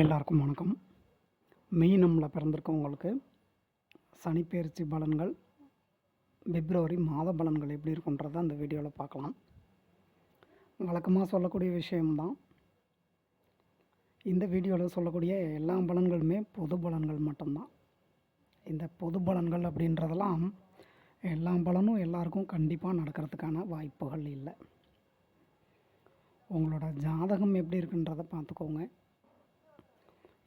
எல்லாருக்கும் வணக்கம். மெயினமில் பிறந்திருக்கவங்களுக்கு சனிப்பெயர்ச்சி பலன்கள் பிப்ரவரி மாத பலன்கள் எப்படி இருக்குன்றதை அந்த வீடியோவில் பார்க்கலாம். வழக்கமாக சொல்லக்கூடிய விஷயம்தான். இந்த வீடியோவில் சொல்லக்கூடிய எல்லா பலன்களுமே பொது பலன்கள் மட்டும்தான். இந்த பொது பலன்கள் அப்படின்றதெல்லாம் எல்லா பலனும் எல்லாருக்கும் கண்டிப்பாக நடக்கிறதுக்கான வாய்ப்புகள் இல்லை. உங்களோட ஜாதகம் எப்படி இருக்குன்றதை பார்த்துக்கோங்க.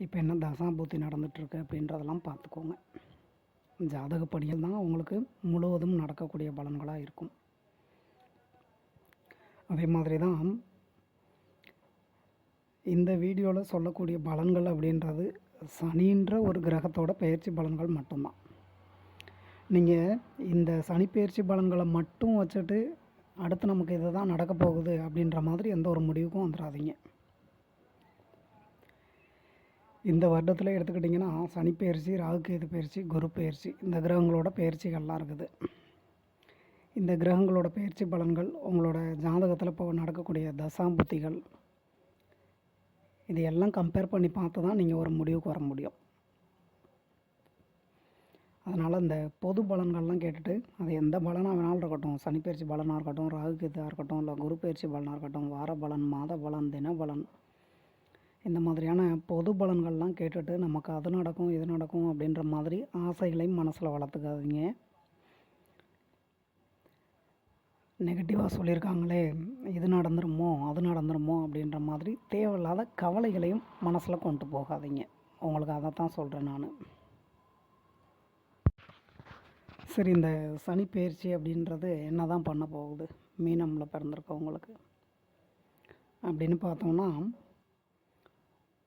இப்போ என்ன தசாபூர்த்தி நடந்துகிட்ருக்கு அப்படின்றதெல்லாம் பார்த்துக்கோங்க. ஜாதகப்படியில் தான் உங்களுக்கு முழுவதும் நடக்கக்கூடிய பலன்களாக இருக்கும். அதே மாதிரி தான் இந்த வீடியோவில் சொல்லக்கூடிய பலன்கள் அப்படின்றது சனின்ற ஒரு கிரகத்தோட பயிற்சி பலன்கள் மட்டும்தான். நீங்கள் இந்த சனி பயிற்சி பலன்களை மட்டும் வச்சுட்டு அடுத்து நமக்கு இதுதான் நடக்க போகுது அப்படின்ற மாதிரி எந்த ஒரு முடிவுக்கும் வந்துடாதீங்க. இந்த வருடத்தில் எடுத்துக்கிட்டிங்கன்னா சனி பயிற்சி ராகுகேது பயிற்சி குரு பயிற்சி இந்த கிரகங்களோட பயிற்சிகள்லாம் இருக்குது. இந்த கிரகங்களோட பயிற்சி பலன்கள் உங்களோட ஜாதகத்தில் இப்போ நடக்கக்கூடிய தசாம்புத்திகள் இது எல்லாம் கம்பேர் பண்ணி பார்த்து தான் நீங்கள் ஒரு முடிவுக்கு வர முடியும். அதனால் இந்த பொது பலன்கள்லாம் கேட்டுட்டு அது எந்த பலனாக வேணாலும் இருக்கட்டும். சனி பயிற்சி பலனாக இருக்கட்டும் ராகு கீதாக இருக்கட்டும் இல்லை குரு பயிற்சி பலனாக இருக்கட்டும் வார பலன் மாத பலன் தின பலன் இந்த மாதிரியான பொது பலன்கள்லாம் கேட்டுட்டு நமக்கு அது நடக்கும் இது நடக்கும் அப்படின்ற மாதிரி ஆசைகளையும் மனசில் வளர்த்துக்காதீங்க. நெகட்டிவாக சொல்லியிருக்காங்களே இது நடந்துருமோ அது நடந்துருமோ அப்படின்ற மாதிரி தேவையில்லாத கவலைகளையும் மனசில் கொண்டு போகாதீங்க. உங்களுக்கு அதை தான் சொல்கிறேன் நான். சரி இந்த சனி பயிற்சி அப்படின்றது என்ன தான் பண்ண போகுது? மீனமில் பிறந்திருக்கவங்களுக்கு அப்படின்னு பார்த்தோம்னா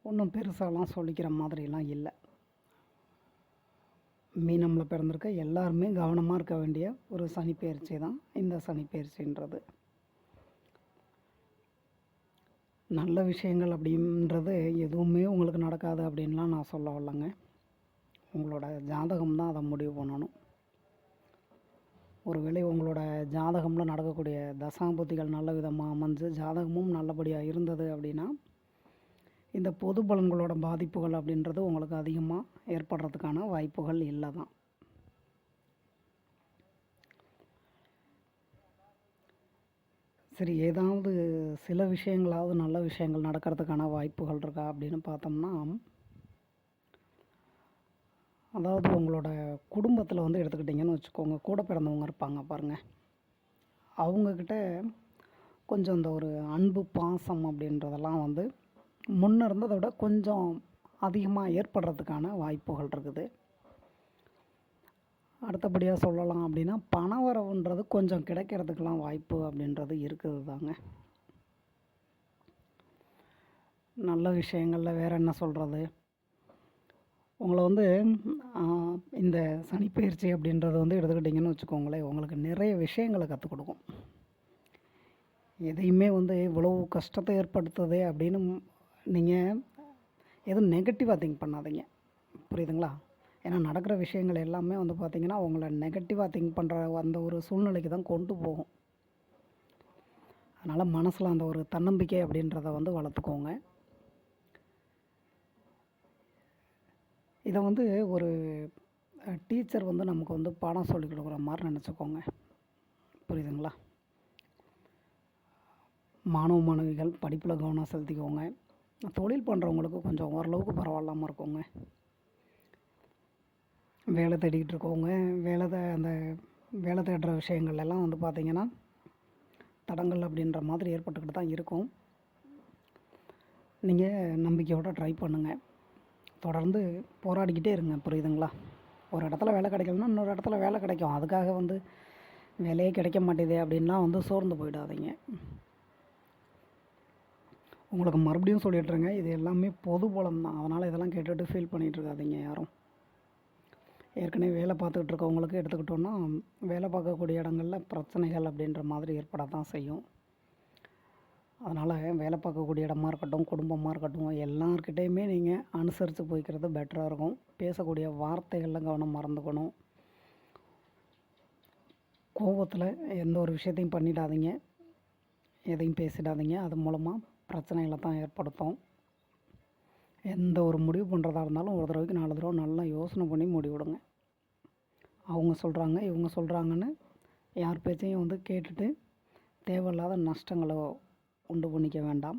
ஒன்றும் பெருசாலாம் சொல்லிக்கிற மாதிரிலாம் இல்லை. மீனமில் பிறந்திருக்க எல்லாருமே கவனமாக இருக்க வேண்டிய ஒரு சனி பயிற்சி தான் இந்த சனி பயிற்சின்றது நல்ல விஷயங்கள் அப்படின்றது எதுவுமே உங்களுக்கு நடக்காது அப்படின்லாம் நான் சொல்ல வரலங்க. உங்களோட ஜாதகம் தான் அதை முடிவு பண்ணணும். ஒருவேளை உங்களோட ஜாதகமில் நடக்கக்கூடிய தசாபுத்திகள் நல்ல விதமாக அமைஞ்சு ஜாதகமும் நல்லபடியாக இருந்தது அப்படின்னா இந்த பொது பலன்களோட பாதிப்புகள் அப்படின்றது உங்களுக்கு அதிகமாக ஏற்படுறதுக்கான வாய்ப்புகள் இல்லை தான் சரி ஏதாவது சில விஷயங்களாவது நல்ல விஷயங்கள் நடக்கிறதுக்கான வாய்ப்புகள் இருக்கா அப்படின்னு பார்த்தோம்னா அதாவது உங்களோட குடும்பத்தில் வந்து எடுத்துக்கிட்டிங்கன்னு வச்சுக்கோங்க. கூட பிறந்தவங்க இருப்பாங்க பாருங்கள் அவங்கக்கிட்ட கொஞ்சம் இந்த ஒரு அன்பு பாசம் அப்படின்றதெல்லாம் வந்து முன்ன இருந்ததை விட கொஞ்சம் அதிகமாக ஏற்படுறதுக்கான வாய்ப்புகள் இருக்குது. அடுத்தபடியாக சொல்லலாம் அப்படின்னா பண வரவுன்றது கொஞ்சம் கிடைக்கிறதுக்கெலாம் வாய்ப்பு அப்படின்றது இருக்குது தாங்க நல்ல விஷயங்களில் வேறு என்ன சொல்கிறது உங்களை வந்து இந்த சனிப்பயிற்சி அப்படின்றது வந்து எடுத்துக்கிட்டிங்கன்னு வச்சுக்கோங்களேன் உங்களுக்கு நிறைய விஷயங்களை கற்றுக் கொடுக்கும். எதையுமே வந்து இவ்வளவு கஷ்டத்தை ஏற்படுத்துது அப்படின்னு நீங்கள் எதுவும் நெகட்டிவாக திங்க் பண்ணாதீங்க. புரியுதுங்களா? ஏன்னா நடக்கிற விஷயங்கள் எல்லாமே வந்து பார்த்திங்கன்னா உங்களை நெகட்டிவாக திங்க் பண்ணுற அந்த ஒரு சூழ்நிலைக்கு தான் கொண்டு போகும். அதனால் மனசில் அந்த ஒரு தன்னம்பிக்கை அப்படின்றத வந்து வளர்த்துக்கோங்க. இதை வந்து ஒரு டீச்சர் வந்து நமக்கு வந்து பாடம் சொல்லி கொடுக்குற மாதிரி நினச்சிக்கோங்க. புரியுதுங்களா? மாணவ மாணவிகள் படிப்பில் கவனம் செலுத்திக்கோங்க. தொழில் பண்ணுறவங்களுக்கு கொஞ்சம் ஓரளவுக்கு பரவாயில்லாமல் இருக்குங்க. வேலை தேடிக்கிட்டு இருக்கவங்க வேலை த அந்த வேலை தேடுற விஷயங்கள் எல்லாம் வந்து பார்த்திங்கன்னா தடங்கள் அப்படின்ற மாதிரி ஏற்பட்டுக்கிட்டு தான் இருக்கும். நீங்கள் நம்பிக்கையோடு ட்ரை பண்ணுங்கள் தொடர்ந்து போராடிக்கிட்டே இருங்க. புரியுதுங்களா? ஒரு இடத்துல வேலை கிடைக்கலன்னா இன்னொரு இடத்துல வேலை கிடைக்கும். அதுக்காக வந்து வேலையே கிடைக்க மாட்டேதே அப்படின்லாம் வந்து சோர்ந்து போயிடாதீங்க. உங்களுக்கு மறுபடியும் சொல்லிட்டுருங்க. இது எல்லாமே பொது பலம் தான் அதனால் இதெல்லாம் கேட்டுட்டு ஃபீல் பண்ணிகிட்ருக்காதீங்க யாரும். ஏற்கனவே வேலை பார்த்துக்கிட்டு இருக்கவங்களுக்கு எடுத்துக்கிட்டோன்னா வேலை பார்க்கக்கூடிய இடங்களில் பிரச்சனைகள் அப்படின்ற மாதிரி ஏற்பட தான் செய்யும். அதனால் வேலை பார்க்கக்கூடிய இடமா இருக்கட்டும் குடும்பமாக இருக்கட்டும் எல்லார்கிட்டேயுமே நீங்கள் அனுசரித்து போய்க்கிறது பெட்டராக இருக்கும். பேசக்கூடிய வார்த்தைகளில் கவனம் மறந்துக்கணும். கோபத்தில் எந்த ஒரு விஷயத்தையும் பண்ணிடாதீங்க. எதையும் பேசிடாதீங்க. அது மூலமாக பிரச்சனைகளை தான் ஏற்படுத்தும். எந்த ஒரு முடிவு பண்ணுறதா இருந்தாலும் ஒரு தடவைக்கு நாலு தடவை நல்லா யோசனை பண்ணி முடிவிடுங்க அவங்க சொல்கிறாங்க இவங்க சொல்கிறாங்கன்னு யார் பேச்சையும் வந்து கேட்டுட்டு தேவையில்லாத நஷ்டங்களை உண்டு பண்ணிக்க வேண்டாம்.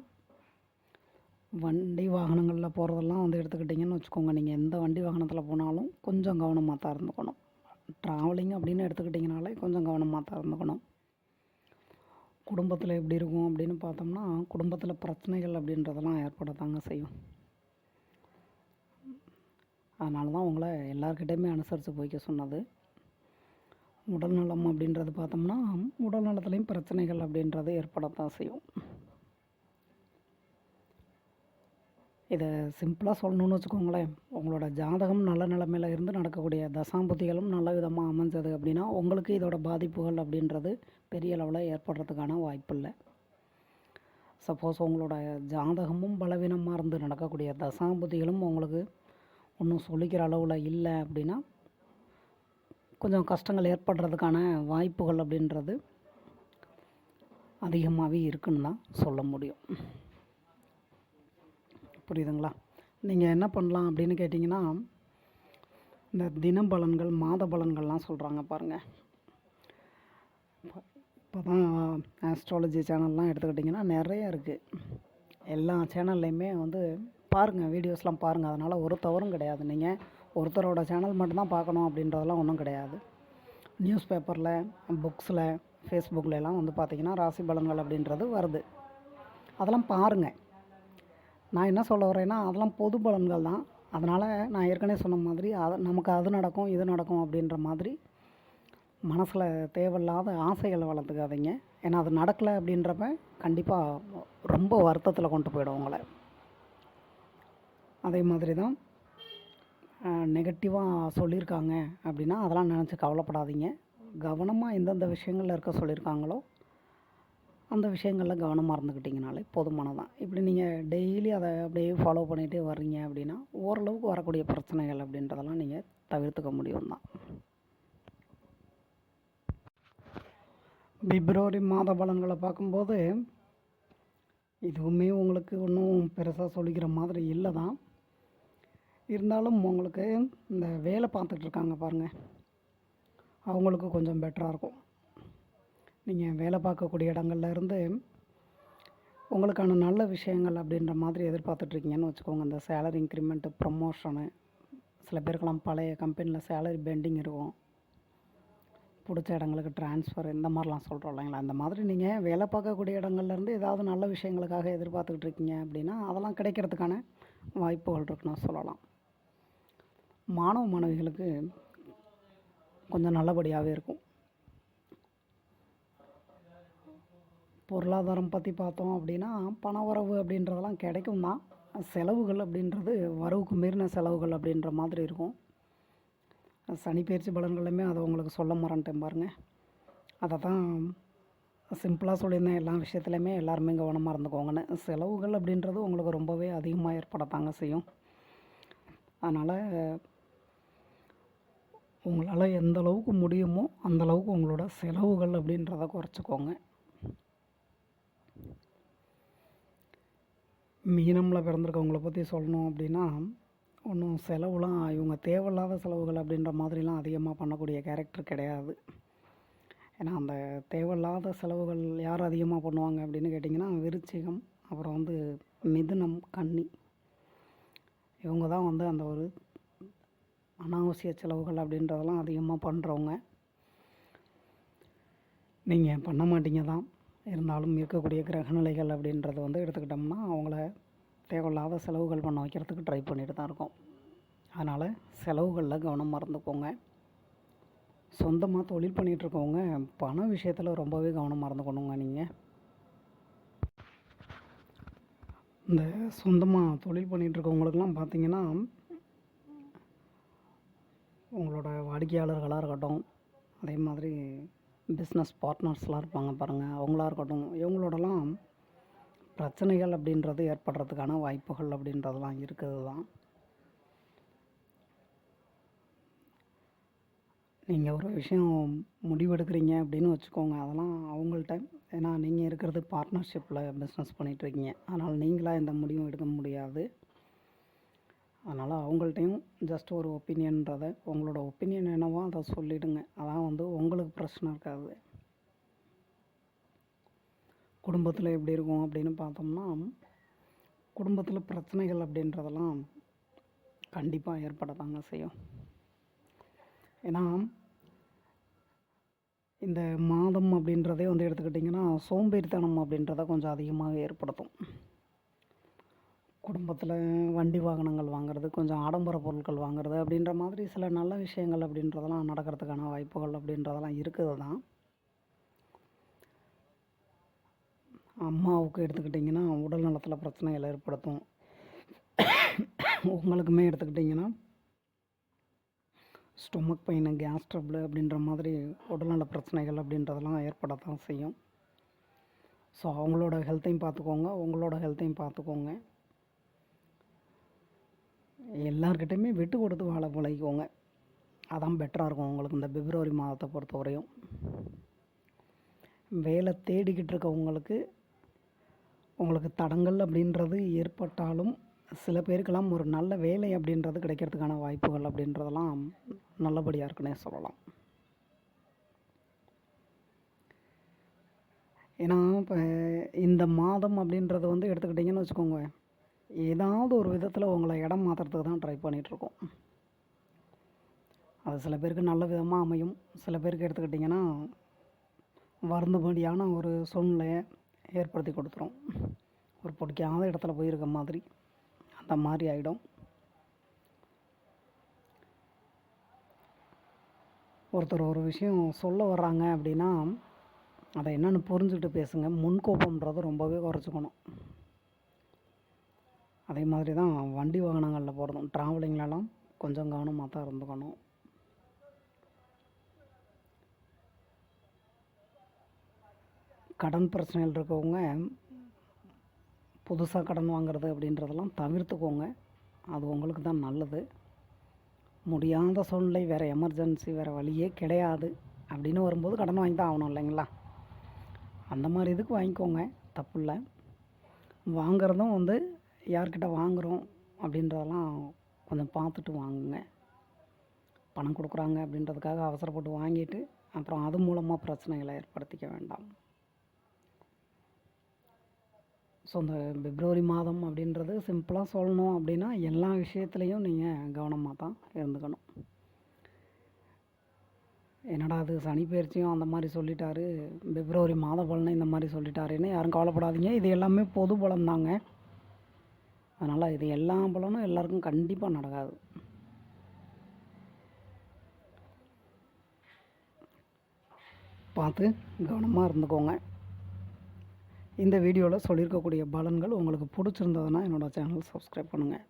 வண்டி வாகனங்களில் போகிறதெல்லாம் வந்து எடுத்துக்கிட்டிங்கன்னு வச்சுக்கோங்க. நீங்கள் எந்த வண்டி வாகனத்தில் போனாலும் கொஞ்சம் கவனமாக தான் இருந்துக்கணும். ட்ராவலிங் அப்படின்னு எடுத்துக்கிட்டிங்கனாலே கொஞ்சம் கவனமாக தான் இருந்துக்கணும். குடும்பத்தில் எப்படி இருக்கும் அப்படின்னு பார்த்தோம்னா குடும்பத்தில் பிரச்சனைகள் அப்படின்றதெல்லாம் ஏற்படத்தாங்க செய்யும். அதனால தான் உங்களை எல்லாருக்கிட்டையுமே அனுசரித்து போய்க்க சொன்னது. உடல்நலம் அப்படின்றது பார்த்தோம்னா உடல் நலத்துலேயும் பிரச்சனைகள் அப்படின்றது ஏற்படத்தான் செய்யும். இதை சிம்பிளாக சொல்லணும்னு வச்சுக்கோங்களேன். உங்களோட ஜாதகம் நல்ல நிலமையில இருந்து நடக்கக்கூடிய தசாம்புத்திகளும் நல்ல விதமாக அமைஞ்சது அப்படின்னா உங்களுக்கு இதோட பாதிப்புகள் அப்படின்றது பெரிய அளவில் ஏற்படுறதுக்கான வாய்ப்பு இல்லை. சப்போஸ் உங்களோட ஜாதகமும் பலவீனமாக இருந்து நடக்கக்கூடிய தசாம்புத்திகளும் உங்களுக்கு ஒன்றும் சொல்லிக்கிற அளவில் இல்லை அப்படின்னா கொஞ்சம் கஷ்டங்கள் ஏற்படுறதுக்கான வாய்ப்புகள் அப்படின்றது அதிகமாகவே இருக்குன்னு தான் சொல்ல முடியும். புரியுதுங்களா? நீங்கள் என்ன பண்ணலாம் அப்படின்னு கேட்டிங்கன்னா இந்த தின பலன்கள் மாத பலன்கள்லாம் சொல்கிறாங்க பாருங்கள் இப்போ தான் ஆஸ்ட்ராலஜி சேனல்லாம் எடுத்துக்கிட்டிங்கன்னா நிறைய இருக்குது எல்லா சேனல்லையுமே வந்து பாருங்கள் வீடியோஸ்லாம் பாருங்கள் அதனால் ஒரு தவறும் கிடையாது. நீங்கள் ஒருத்தரோட சேனல் மட்டும்தான் பார்க்கணும் அப்படின்றதெல்லாம் ஒன்றும் கிடையாது. நியூஸ் பேப்பரில் புக்ஸில் ஃபேஸ்புக்கில் எல்லாம் வந்து பார்த்திங்கன்னா ராசி பலன்கள் அப்படின்றது வருது. அதெல்லாம் பாருங்கள் நான் என்ன சொல்ல வரேன்னா அதெல்லாம் பொது பலன்கள் தான். அதனால் நான் ஏற்கனவே சொன்ன மாதிரி அது நமக்கு அது நடக்கும் இது நடக்கும் அப்படின்ற மாதிரி மனசில் தேவையில்லாத ஆசைகளை வளர்த்துக்காதீங்க. ஏன்னா அது நடக்கலை அப்படின்றப்ப கண்டிப்பாக ரொம்ப வருத்தத்தில் கொண்டு போயிடும் உங்களை. அதே மாதிரி தான் நெகட்டிவாக சொல்லியிருக்காங்க அப்படின்னா அதெல்லாம் நினச்சி கவலைப்படாதீங்க. கவனமாக எந்தெந்த விஷயங்களில் இருக்க சொல்லியிருக்காங்களோ அந்த விஷயங்களில் கவனமாக இருந்துக்கிட்டிங்கனாலே போதுமானதான் இப்படி நீங்கள் டெய்லி அதை அப்படியே ஃபாலோ பண்ணிகிட்டே வர்றீங்க அப்படின்னா ஓரளவுக்கு வரக்கூடிய பிரச்சனைகள் அப்படின்றதெல்லாம் நீங்கள் தவிர்த்துக்க முடியும் தான் பிப்ரவரி மாத பலன்களை பார்க்கும்போது இதுவுமே உங்களுக்கு ஒன்றும் பெருசாக சொல்லிக்கிற மாதிரி இல்லை தான் இருந்தாலும் உங்களுக்கு இந்த வேலை பார்த்துட்ருக்காங்க பாருங்கள் அவங்களுக்கு கொஞ்சம் பெட்டராக இருக்கும். நீங்கள் வேலை பார்க்கக்கூடிய இடங்கள்ல இருந்து உங்களுக்கான நல்ல விஷயங்கள் அப்படின்ற மாதிரி எதிர்பார்த்துட்ருக்கீங்கன்னு வச்சுக்கோங்க. இந்த சேலரி இன்க்ரிமெண்ட்டு ப்ரமோஷனு சில பேருக்கெல்லாம் பழைய கம்பெனியில் சேலரி பெண்டிங் இருக்கும். பிடிச்ச இடங்களுக்கு ட்ரான்ஸ்ஃபர் இந்த மாதிரிலாம் சொல்கிறோம் இல்லைங்களா? அந்த மாதிரி நீங்கள் வேலை பார்க்கக்கூடிய இடங்கள்லேருந்து ஏதாவது நல்ல விஷயங்களுக்காக எதிர்பார்த்துக்கிட்டு இருக்கீங்க அப்படின்னா அதெல்லாம் கிடைக்கிறதுக்கான வாய்ப்புகள் இருக்குன்னு சொல்லலாம். மாணவ மாணவிகளுக்கு கொஞ்சம் நல்லபடியாகவே இருக்கும். பொருளாதாரம் பற்றி பார்த்தோம் அப்படின்னா பண வரவு அப்படின்றதெல்லாம் கிடைக்கும் தான் செலவுகள் அப்படின்றது வரவுக்கு மீறின செலவுகள் அப்படின்ற மாதிரி இருக்கும். சனி பயிற்சி பலன்களுமே அதை உங்களுக்கு சொல்ல மறந்துட்டேன் பாருங்கள் அதை தான் சிம்பிளாக சொல்லியிருந்தேன். எல்லா விஷயத்துலையுமே எல்லாருமே கவனமாக இருந்துக்கோங்கன்னு. செலவுகள் அப்படின்றது உங்களுக்கு ரொம்பவே அதிகமாக ஏற்படத்தாங்க செய்யும். அதனால் உங்களால் எந்த அளவுக்கு முடியுமோ அந்த அளவுக்கு உங்களோட செலவுகள் அப்படின்றத குறைச்சிக்கோங்க. மீனமில் பிறந்திருக்கவங்கள பற்றி சொல்லணும் அப்படின்னா ஒன்றும் செலவுலாம் இவங்க தேவையில்லாத செலவுகள் அப்படின்ற மாதிரிலாம் அதிகமாக பண்ணக்கூடிய கேரக்டர் கிடையாது. ஏன்னா அந்த தேவையில்லாத செலவுகள் யார் அதிகமாக பண்ணுவாங்க அப்படின்னு கேட்டிங்கன்னா விருச்சிகம் அப்புறம் வந்து மிதுனம் கன்னி. இவங்க தான் வந்து அந்த ஒரு அனாவசிய செலவுகள் அப்படின்றதெல்லாம் அதிகமாக பண்ணுறவங்க நீங்கள் பண்ண மாட்டீங்க தான். இருந்தாலும் இருக்கக்கூடிய கிரகநிலைகள் அப்படின்றது வந்து எடுத்துக்கிட்டோம்னா அவங்கள தேவையில்லாத செலவுகள் பண்ண வைக்கிறதுக்கு ட்ரை பண்ணிட்டு தான் இருக்கோம். அதனால் செலவுகளில் கவனமாக இருந்துக்கோங்க சொந்தமாக தொழில் பண்ணிகிட்ருக்கவங்க பண விஷயத்தில் ரொம்பவே கவனமாக இருந்துக்கணுங்க நீங்கள் இந்த சொந்தமாக தொழில் பண்ணிகிட்ருக்கவங்களுக்கெல்லாம் பார்த்தீங்கன்னா உங்களோட வாடிக்கையாளர்களாக இருக்கட்டும் அதே மாதிரி பிஸ்னஸ் பார்ட்னர்ஸ்லாம் இருப்பாங்க பாருங்கள் அவங்களா இருக்கட்டும் இவங்களோடலாம் பிரச்சனைகள் அப்படின்றது ஏற்படுறதுக்கான வாய்ப்புகள் அப்படின்றதெல்லாம் இருக்குது தான் நீங்கள் ஒரு விஷயம் முடிவெடுக்கிறீங்க அப்படின்னு வச்சுக்கோங்க. அதெல்லாம் அவங்கள்ட்ட ஏன்னா நீங்கள் இருக்கிறது பார்ட்னர்ஷிப்பில் பிஸ்னஸ் பண்ணிகிட்ருக்கீங்க அதனால் நீங்களாக எந்த முடிவும் எடுக்க முடியாது. அதனால் அவங்கள்ட்டையும் ஜஸ்ட் ஒரு ஒப்பீனியன்றதை உங்களோட ஒப்பீனியன் என்னவோ அதை சொல்லிவிடுங்க அதான் வந்து உங்களுக்கு பிரச்சனை இருக்காது. குடும்பத்தில் எப்படி இருக்கும் அப்படின்னு பார்த்தோம்னா குடும்பத்தில் பிரச்சனைகள் அப்படின்றதெல்லாம் கண்டிப்பாக ஏற்பட தாங்க செய்யும். ஏன்னா இந்த மாதம் அப்படின்றதே வந்து எடுத்துக்கிட்டிங்கன்னா சோம்பேறித்தனம் அப்படின்றத கொஞ்சம் அதிகமாக ஏற்படுத்தும். குடும்பத்தில் வண்டி வாகனங்கள் வாங்குறது கொஞ்சம் ஆடம்பர பொருட்கள் வாங்குறது அப்படின்ற மாதிரி சில நல்ல விஷயங்கள் அப்படின்றதெல்லாம் நடக்கிறதுக்கான வாய்ப்புகள் அப்படின்றதெல்லாம் இருக்குது தான். அம்மாவுக்கு எடுத்துக்கிட்டிங்கன்னா உடல் நலத்தில் பிரச்சனைகளை ஏற்படுத்தும். உங்களுக்குமே எடுத்துக்கிட்டிங்கன்னா ஸ்டொமக் பெயின் கேஸ் ட்ரபிள் அப்படின்ற மாதிரி உடல்நல பிரச்சனைகள் அப்படின்றதெல்லாம் ஏற்படத்தான் செய்யும். ஸோ அவங்களோட ஹெல்த்தையும் பார்த்துக்கோங்க உங்களோட ஹெல்த்தையும் பார்த்துக்கோங்க. எல்லார்கிட்டையுமே விட்டு கொடுத்து வாழ பழகிக்கோங்க. அதான் பெட்டராக இருக்கும் உங்களுக்கு இந்த பிப்ரவரி மாதத்தை பொறுத்த வரையும். வேலை தேடிக்கிட்டு இருக்கவங்களுக்கு உங்களுக்கு தடங்கள் அப்படின்றது ஏற்பட்டாலும் சில பேருக்கெல்லாம் ஒரு நல்ல வேலை அப்படின்றது கிடைக்கிறதுக்கான வாய்ப்புகள் அப்படின்றதெல்லாம் நல்லபடியாக இருக்குன்னே சொல்லலாம். ஏன்னா இப்போ இந்த மாதம் அப்படின்றது வந்து எடுத்துக்கிட்டிங்கன்னு வச்சுக்கோங்க. ஏதாவது ஒரு விதத்தில் உங்களை இடம் மாற்றுறதுக்கு தான் ட்ரை பண்ணிகிட்ருக்கோம் அது சில பேருக்கு நல்ல விதமாக அமையும். சில பேருக்கு எடுத்துக்கிட்டிங்கன்னா வருந்தபடியான ஒரு சூழ்நிலையை ஏற்படுத்தி கொடுத்துரும். ஒரு பிடிக்காத இடத்துல போயிருக்க மாதிரி. அந்த மாதிரி ஆகிடும் ஒருத்தர் ஒரு விஷயம் சொல்ல வர்றாங்க அப்படின்னா அதை என்னென்னு புரிஞ்சுக்கிட்டு பேசுங்க. முன்கோபம்ன்றது ரொம்பவே குறைச்சிக்கணும். அதே மாதிரி தான் வண்டி வாகனங்களில் போகிறதும் ட்ராவலிங்லலாம் கொஞ்சம் கவனமாக தான் இருந்துக்கணும். கடன் பிரச்சனைகள் இருக்கவங்க புதுசாக கடன் வாங்குறது அப்படின்றதெல்லாம் தவிர்த்துக்கோங்க. அது உங்களுக்கு தான் நல்லது. முடியாத சூழ்நிலை வேறு எமர்ஜென்சி வேறு வழியே கிடையாது அப்படின்னு வரும்போது கடன் வாங்கி தான் ஆகணும் இல்லைங்களா? அந்த மாதிரி இதுக்கு வாங்கிக்கோங்க. தப்பு இல்லை வாங்கிறதும் வந்து யார்கிட்ட வாங்குகிறோம் அப்படின்றதெல்லாம் கொஞ்சம் பார்த்துட்டு வாங்குங்க. பணம் கொடுக்குறாங்க அப்படின்றதுக்காக அவசரப்பட்டு வாங்கிட்டு அப்புறம் அது மூலமாக பிரச்சனைகளை ஏற்படுத்திக்க வேண்டாம். ஸோ இந்த பிப்ரவரி மாதம் அப்படின்றது சிம்பிளாக சொல்லணும் அப்படின்னா எல்லா விஷயத்துலேயும் நீங்கள் கவனமாக தான் இருந்துக்கணும். என்னடா அது சனி பயிற்சியும் அந்த மாதிரி சொல்லிட்டாரு பிப்ரவரி மாத பலனை இந்த மாதிரி சொல்லிட்டாருன்னு யாரும் கவலைப்படாதீங்க. இது எல்லாமே பொது பலன் தாங்க. அதனால் இது எல்லா பலனும் எல்லாருக்கும் கண்டிப்பாக நடக்காது. பார்த்து கவனமாக இருந்துக்கோங்க. இந்த வீடியோவில் சொல்லியிருக்கக்கூடிய பலன்கள் உங்களுக்கு பிடிச்சிருந்ததுன்னா என்னோடய சேனல் சப்ஸ்கிரைப் பண்ணுங்கள்